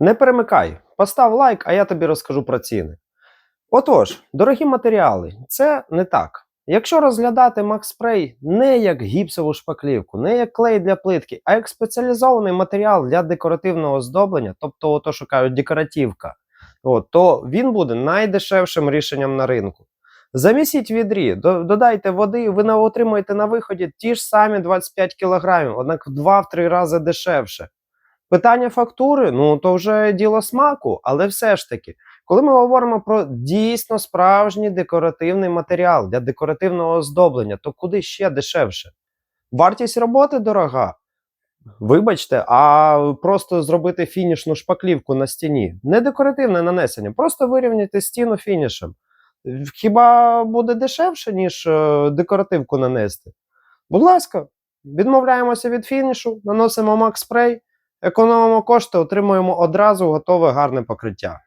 Не перемикай, постав лайк, а я тобі розкажу про ціни. Отож, дорогі матеріали, це не так. Якщо розглядати MaxSpray не як гіпсову шпаклівку, не як клей для плитки, а як спеціалізований матеріал для декоративного оздоблення, тобто то, що кажуть, декоративка, то він буде найдешевшим рішенням на ринку. Замісіть відрі, додайте води, ви отримаєте на виході ті ж самі 25 кг, однак в 2-3 рази дешевше. Питання фактури, ну то вже діло смаку, але все ж таки, коли ми говоримо про дійсно справжній декоративний матеріал для декоративного оздоблення, то куди ще дешевше? Вартість роботи дорога. Вибачте, а просто зробити фінішну шпаклівку на стіні. Не декоративне нанесення, просто вирівняти стіну фінішем. Хіба буде дешевше, ніж е, декоративку нанести? Будь ласка, відмовляємося від фінішу, наносимо Spray, економимо кошти, отримуємо одразу готове гарне покриття.